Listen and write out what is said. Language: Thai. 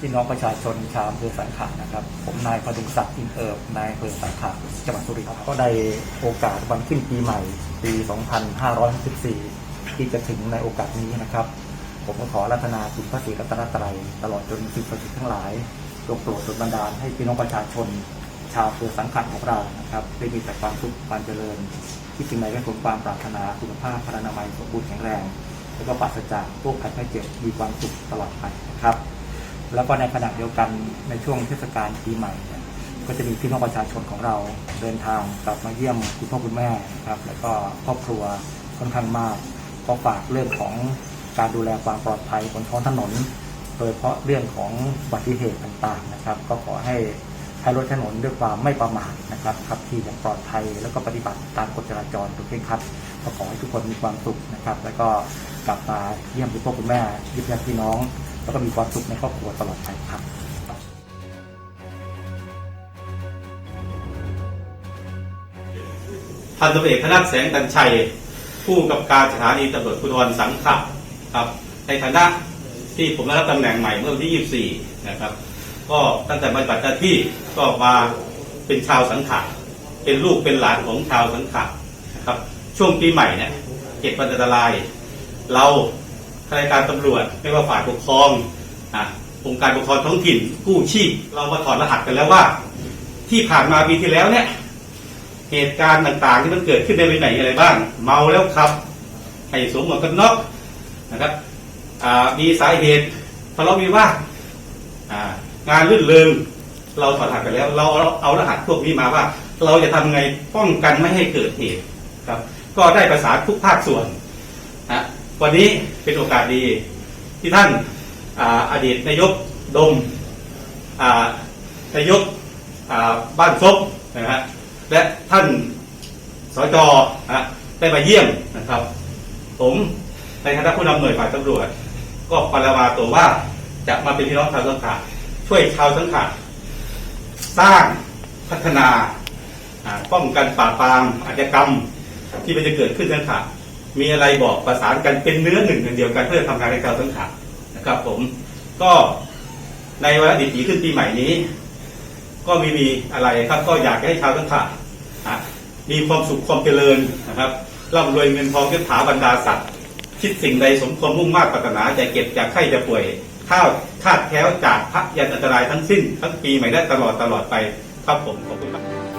พี่น้องประชาชนชาวอำเภอสังขะนะครับ ผมนายพดุงศักดิ์อินเอิบนายอำเภอสังขะจังหวัดสุรินทร์ครับก็ได้โอกาสวันขึ้นปีใหม่ ปี 2564 ที่จะถึงในโอกาสนี้นะครับ ผมก็ขอรัตนาคุณพระศรีรัตนตรัย ตลอดจนสิ่งศักดิ์สิทธิ์ทั้งหลายจงโปรดดลบันดาลให้พี่น้องประชาชน ชาวอำเภอสังขะของเรานะครับได้มีแต่ความสุขความเจริญ ที่สิ่งใดก็สมความปรารถนาคุณภาพพลานามัยสมบูรณ์แข็งแรง แล้วก็ปราศจากโรคภัยไข้เจ็บมีความสุขตลอดไปนะครับ แล้วก็ในขณะเดียวกันในช่วงเทศกาลปีใหม่เนี่ยก็จะมีพี่น้องประชาชนของเราเดินทางกลับมาเยี่ยมคุณพ่อคุณแม่นะครับ แล้วก็ครอบครัวค่อนข้างมากก็ฝากเรื่องของการดูแลความปลอดภัยบนท้องถนน โดยเฉพาะเรื่องของอุบัติเหตุต่างๆนะครับ ก็ขอให้ใช้รถถนนด้วยความไม่ประมาทนะครับขับขี่อย่างปลอดภัย แล้วก็ปฏิบัติตามกฎจราจรโดยเคร่งครัดก็ขอให้ทุกคนมีความสุขนะครับ แล้วก็กลับมาเยี่ยมคุณพ่อคุณแม่ยี่ยมญาติพี่น้อง แล้วก็มีความสุขในครอบครัวตลอดไปครับพันตำรวจเอกธนัทแสงตันชัย ผู้กำกับการสถานีตำรวจภูธรสังขะครับ ในฐานะที่ผมได้รับตำแหน่งใหม่เมื่อวันที่ 24 นะครับ ก็ตั้งแต่ปฏิบัติหน้าที่ก็มาเป็นชาวสังขะเป็นลูกเป็นหลานของชาวสังขะนะครับ ช่วงปีใหม่เนี่ยเจ็ดวันอันตราย เรา ข้าราชการตำรวจไม่ว่าฝ่ายปกครององค์การปกครองท้องถิ่นกู้ชีพเรามาถอดรหัสกันแล้วว่า ที่ผ่านมาปีที่แล้วเนี่ยเหตุการณ์ต่างๆที่มันเกิดขึ้นในวันไหนอะไรบ้าง เมาแล้วขับให้สวมหมวกกันน็อกนะครับมีสาเหตุทะเลาะวิวาทอ่างานลื่นเริงเราถอดรหัสไปแล้ว เราเอารหัสพวกนี้มาว่า เราจะทำไงป้องกันไม่ให้เกิดเหตุครับ ก็ได้ประสานทุกภาคส่วนนะ วันนี้เป็นโอกาสดีที่ท่านอาอดีตนายกดมนายกบ้านซบนะฮะและท่านสจนะได้มาเยี่ยมนะครับ ผมในฐานะผู้นำหน่วยฝ่ายตำรวจ ก็ปราวาตัวว่าจะมาเป็นพี่น้องชาวสังขะช่วยชาวสังขะสร้างพัฒนาป้องกันปราบปรามอาชญากรรมที่มันจะเกิดขึ้นสังขะ มีอะไรบอกประสานกันเป็นเนื้อหนึ่งเดียวกันเพื่อทำงานในชาวสังขะนะครับ ผมก็ในวันดีถีขึ้นปีใหม่นี้ ก็ไมีมีอะไรครับก็อยากให้ชาวสังขะอะมีความสุขความเจริญนะครับร่ำรวยเงินทองยศถาบรรดาศักดิ์คิดสิ่งใดสมความมุ่งมา่ปรารถนาจะเก็บจากไข้จะป่วยข้าวคาดแคล้วจากพระยันอันตรายทั้งสิ้น ทั้งปีใหม่และตลอดตลอดไปครับผมขอบคุณครับ